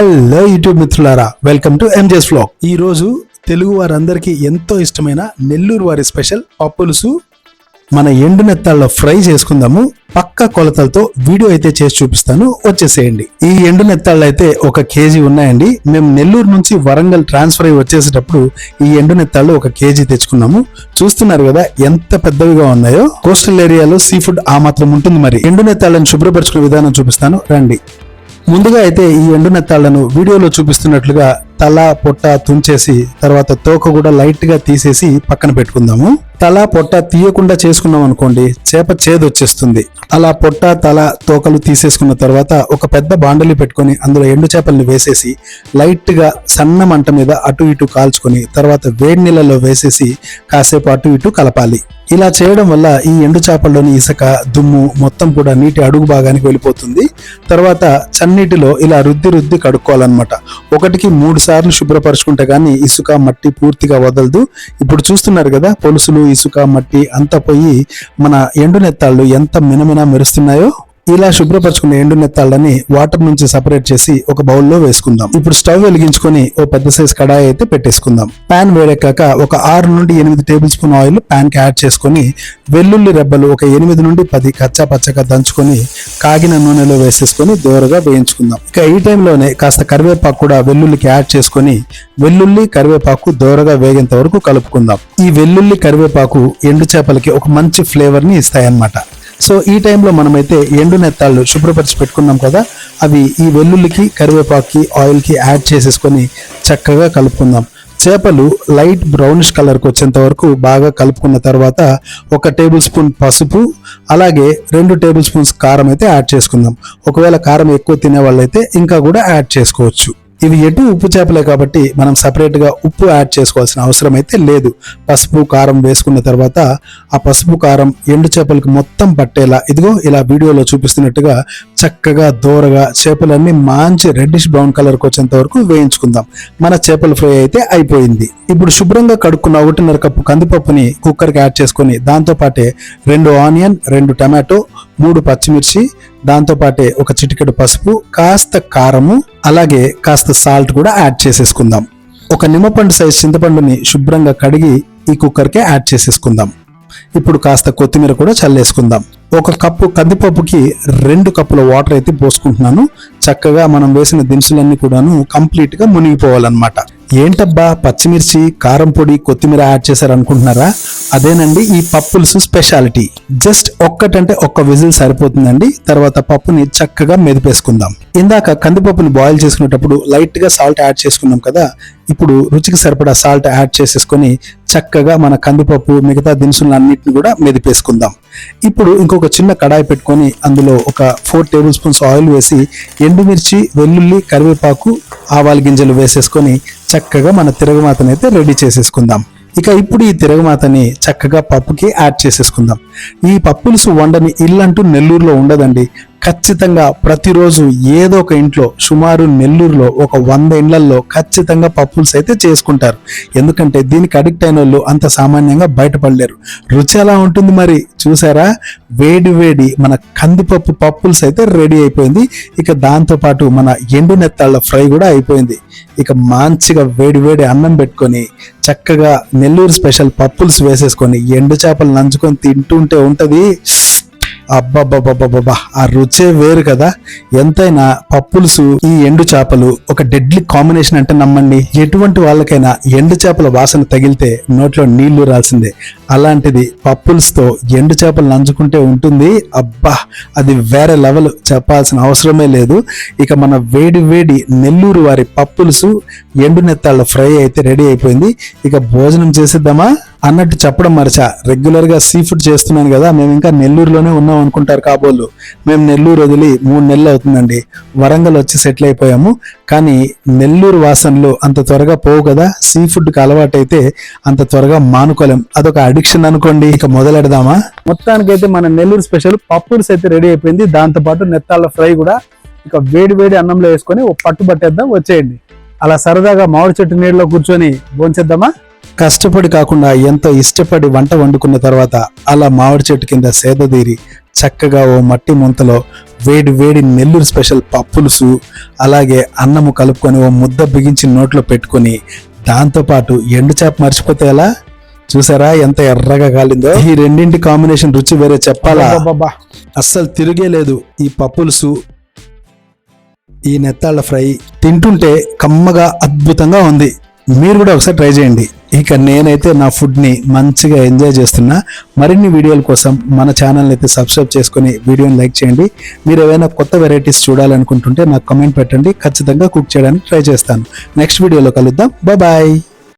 Hello YouTube మిత్రులారా welcome to ఎంజెస్ vlog ఈ రోజు తెలుగు వారందరికీ ఎంతో ఇష్టమైన నెల్లూరు వారి స్పెషల్ పప్పులుసు. మన ఎండు నెత్తాల్లో ఫ్రై చేసుకుందాము. పక్క కొలతలతో వీడియో అయితే చేసి చూపిస్తాను. వచ్చేసేయండి. ఈ ఎండు నెత్తాళ్ళు అయితే ఒక కేజీ ఉన్నాయండి. మేము నెల్లూరు నుంచి వరంగల్ ట్రాన్స్ఫర్ అయ్యి వచ్చేసేటప్పుడు ఈ ఎండు నెత్తాళ్ళు ఒక కేజీ తెచ్చుకున్నాము. చూస్తున్నారు కదా ఎంత పెద్దవిగా ఉన్నాయో. కోస్టల్ ఏరియాలో సీ ఫుడ్ ఆ మాత్రం ఉంటుంది మరి. ఎండు నెత్తాళ్ళని శుభ్రపరచుకునే విధానం చూపిస్తాను. రండి. ముందుగా అయితే ఈ ఎండు నెత్తాళ్ళను వీడియోలో చూపిస్తున్నట్లుగా తల పొట్ట తుంచేసి తర్వాత తోక కూడా లైట్గా తీసేసి పక్కన పెట్టుకుందాము. తల పొట్ట తీయకుండా చేసుకున్నాం అనుకోండి చేప చేదు వచ్చేస్తుంది అలా పొట్ట తల తోకలు తీసేసుకున్న తర్వాత ఒక పెద్ద బాండలి పెట్టుకొని అందులో ఎండు చేపల్ని వేసేసి లైట్గా సన్న మంట మీద అటు ఇటు కాల్చుకొని తర్వాత వేడి నీళ్ళలో వేసేసి కాసేపు అటు ఇటు కలపాలి. ఇలా చేయడం వల్ల ఈ ఎండు చేపల్లోని ఇసుక దుమ్ము మొత్తం కూడా నీటి అడుగు భాగానికి వెళ్ళిపోతుంది. తర్వాత చన్నీటిలో ఇలా రుద్ది రుద్ది కడుక్కోవాలన్నమాట. ఒకటికి మూడు సార్లు శుభ్రపరచుకుంటే కానీ ఇసుక మట్టి పూర్తిగా వదలదు. ఇప్పుడు చూస్తున్నారు కదా పొలుసులు ఇసుక మట్టి అంతా పోయి మన ఎండు నెత్తాళ్ళు ఎంత మినమిన మెరుస్తున్నాయో ఇలా శుభ్రపరచుకున్న ఎండు నెత్తాళ్ళని వాటర్ నుంచి సపరేట్ చేసి ఒక బౌల్లో వేసుకుందాం. ఇప్పుడు స్టవ్ వెలిగించుకొని ఓ పెద్ద సైజ్ కడాయి అయితే పెట్టేసుకుందాం. పాన్ వేడెక్కాక ఒక ఆరు నుండి ఎనిమిది టేబుల్ స్పూన్ ఆయిల్ ప్యాన్కి కి యాడ్ చేసుకొని వెల్లుల్లి రెబ్బలు ఒక ఎనిమిది నుండి పది కచ్చా పచ్చగా దంచుకొని కాగిన నూనెలో వేసేసుకొని దోరగా వేయించుకుందాం. ఇక ఈ టైంలోనే కాస్త కరివేపాకు కూడా వెల్లుల్లికి యాడ్ చేసుకొని వెల్లుల్లి కరివేపాకు దోరగా వేగేంత వరకు కలుపుకుందాం. ఈ వెల్లుల్లి కరివేపాకు ఎండు చేపలకి ఒక మంచి ఫ్లేవర్ని ఇస్తాయన్నమాట. సో ఈ టైంలో మనమైతే ఎండు నెత్తాళ్ళు శుభ్రపరిచి పెట్టుకున్నాం కదా అవి ఈ వెల్లుల్లికి కరివేపాకుకి ఆయిల్కి యాడ్ చేసేసుకొని చక్కగా కలుపుకుందాం. చేపలు లైట్ బ్రౌనిష్ కలర్కి వచ్చేంత వరకు బాగా కలుపుకున్న తర్వాత ఒక టేబుల్ స్పూన్ పసుపు అలాగే రెండు టేబుల్ స్పూన్స్ కారం అయితే యాడ్ చేసుకుందాం. ఒకవేళ కారం ఎక్కువ తినే వాళ్ళైతే ఇంకా కూడా యాడ్ చేసుకోవచ్చు. ఇవి ఎటు ఉప్పు చేపలే కాబట్టి మనం సపరేట్గా ఉప్పు యాడ్ చేసుకోవాల్సిన అవసరం అయితే లేదు. పసుపు కారం వేసుకున్న తర్వాత ఆ పసుపు కారం ఎండు చేపలకు మొత్తం పట్టేలా ఇదిగో ఇలా వీడియోలో చూపిస్తున్నట్టుగా చక్కగా దూరగా చేపలన్నీ మంచి రెడ్డిష్ బ్రౌన్ కలర్కి వచ్చేంత వరకు వేయించుకుందాం. మన చేపల ఫ్రై అయితే అయిపోయింది. ఇప్పుడు శుభ్రంగా కడుక్కున్న ఒకటిన్నర కప్పు కందిపప్పుని కుక్కర్కి యాడ్ చేసుకొని దాంతోపాటే రెండు ఆనియన్ రెండు టమాటో మూడు పచ్చిమిర్చి దాంతోపాటే ఒక చిటికెడు పసుపు కాస్త కారము అలాగే కాస్త సాల్ట్ కూడా యాడ్ చేసేసుకుందాం. ఒక నిమ్మపండు సైజ్ చింతపండుని శుభ్రంగా కడిగి ఈ కుక్కర్కే యాడ్ చేసేసుకుందాం. ఇప్పుడు కాస్త కొత్తిమీర కూడా చల్లేసుకుందాం. ఒక కప్పు కందిపప్పుకి రెండు కప్పుల వాటర్ అయితే పోసుకుంటున్నాను. చక్కగా మనం వేసిన దినుసులన్నీ కూడాను కంప్లీట్గా మునిగిపోవాలన్నమాట. ఏంటబ్బా పచ్చిమిర్చి కారం పొడి కొత్తిమీర యాడ్ చేశారు అనుకుంటున్నారా అదేనండి ఈ పప్పులుసు స్పెషాలిటీ. జస్ట్ ఒక్కటంటే ఒక్క విజిల్ సరిపోతుందండి. తర్వాత పప్పుని చక్కగా మెదిపేసుకుందాం. ఇందాక కందిపప్పుని బాయిల్ చేసుకునేటప్పుడు లైట్గా సాల్ట్ యాడ్ చేసుకున్నాం కదా ఇప్పుడు రుచికి సరిపడా సాల్ట్ యాడ్ చేసేసుకొని చక్కగా మన కందిపప్పు మిగతా దినుసులు అన్నిటిని కూడా మెదిపేసుకుందాం. ఇప్పుడు ఇంకొక చిన్న కడాయి పెట్టుకొని అందులో ఒక ఫోర్ టేబుల్ స్పూన్స్ ఆయిల్ వేసి ఎండుమిర్చి వెల్లుల్లి కరివేపాకు ఆవాల గింజలు వేసేసుకొని చక్కగా మన తిరగమాతని అయితే రెడీ చేసేసుకుందాం. ఇక ఇప్పుడు ఈ తిరగమాతని చక్కగా పప్పుకి యాడ్ చేసేసుకుందాం. ఈ పప్పులుసు వండని ఇల్లంటూ నెల్లూరులో ఉండదండి. ఖచ్చితంగా ప్రతిరోజు ఏదో ఒక ఇంట్లో సుమారు నెల్లూరులో ఒక వంద ఇండ్లల్లో ఖచ్చితంగా పప్పుల్స్ అయితే చేసుకుంటారు. ఎందుకంటే దీనికి అడిక్ట్ అయిన వాళ్ళు అంత సామాన్యంగా బయటపడలేరు. రుచి ఎలా ఉంటుంది మరి? చూసారా? వేడి వేడి మన కందిపప్పు పప్పుల్స్ అయితే రెడీ అయిపోయింది. ఇక దాంతోపాటు మన ఎండు నెత్తాళ్ళ ఫ్రై కూడా అయిపోయింది. ఇక మంచిగా వేడి వేడి అన్నం పెట్టుకొని చక్కగా నెల్లూరు స్పెషల్ పప్పుల్స్ వేసేసుకొని ఎండు చేపలు నంచుకొని తింటుంటే ఉంటుంది. అబ్బబ్బబ్బబ్బబ్బా ఆ రుచే వేరు కదా. ఎంతైనా పప్పులుసు ఈ ఎండు చేపలు ఒక డెడ్లీ కాంబినేషన్ అంటే నమ్మండి. ఎటువంటి వాళ్ళకైనా ఎండు చేపల వాసన తగిలితే నోట్లో నీళ్ళు రాల్సిందే. అలాంటిది పప్పుల్స్తో ఎండు చేపలు నంచుకుంటే ఉంటుంది. అబ్బా అది వేరే లెవెల్ చెప్పాల్సిన అవసరమే లేదు. ఇక మన వేడి వేడి నెల్లూరు వారి పప్పులుసు ఎండు నెత్తాళ్ళ ఫ్రై అయితే రెడీ అయిపోయింది. ఇక భోజనం చేసేద్దామా? అన్నట్టు చెప్పడం మరచా. రెగ్యులర్గా సీ ఫుడ్ చేస్తున్నాను కదా మేము ఇంకా నెల్లూరులోనే ఉన్నాం అనుకుంటారు కాబోలు. మేము నెల్లూరు వదిలి మూడు నెలలు అవుతుందండి. వరంగల్ వచ్చి సెటిల్ అయిపోయాము. కానీ నెల్లూరు వాసనలు అంత త్వరగా పోవు కదా సీ ఫుడ్కి అలవాటైతే అంత త్వరగా మానుకోలేం. అదొక అడిక్షన్ అనుకోండి ఇక మొదలెడదామా? మొత్తానికైతే మన నెల్లూరు స్పెషల్ పప్పుల్స్ అయితే రెడీ అయిపోయింది. దాంతో పాటు నెత్తాళ్ళ ఫ్రై కూడా ఇక వేడి వేడి అన్నంలో వేసుకొని పట్టు పట్టేద్దాం వచ్చేయండి. అలా సరదాగా మామిడి చెట్టు నీళ్ళలో కూర్చొని భోంచేద్దామా? కష్టపడి కాకుండా ఎంతో ఇష్టపడి వంట వండుకున్న తర్వాత అలా మామిడి చెట్టు కింద సేదదీరి చక్కగా ఓ మట్టి ముంతలో వేడి వేడి నెల్లూరు స్పెషల్ పప్పులుసు అలాగే అన్నము కలుపుకొని ఓ ముద్ద బిగించి నోట్లో పెట్టుకొని దాంతోపాటు ఎండు చేప మర్చిపోతే ఎలా? చూసారా ఎంత ఎర్రగా కాలిందో? ఈ రెండింటి కాంబినేషన్ రుచి వేరే చెప్పాలా? అస్సలు తిరిగే లేదు ఈ పప్పులుసు ఈ నెత్తాళ్ళ ఫ్రై తింటుంటే కమ్మగా అద్భుతంగా ఉంది. మీరు కూడా ఒకసారి ట్రై చేయండి. ఇక నేనైతే నా ఫుడ్ని మంచిగా ఎంజాయ్ చేస్తున్నా. మరిన్ని వీడియోల కోసం మన ఛానల్ అయితే సబ్స్క్రైబ్ చేసుకొని వీడియోని లైక్ చేయండి. మీరు ఏవైనా కొత్త వెరైటీస్ చూడాలనుకుంటుంటే నాకు కమెంట్ పెట్టండి. ఖచ్చితంగా కుక్ చేయడానికి ట్రై చేస్తాను. నెక్స్ట్ వీడియోలో కలుద్దాం. బాయ్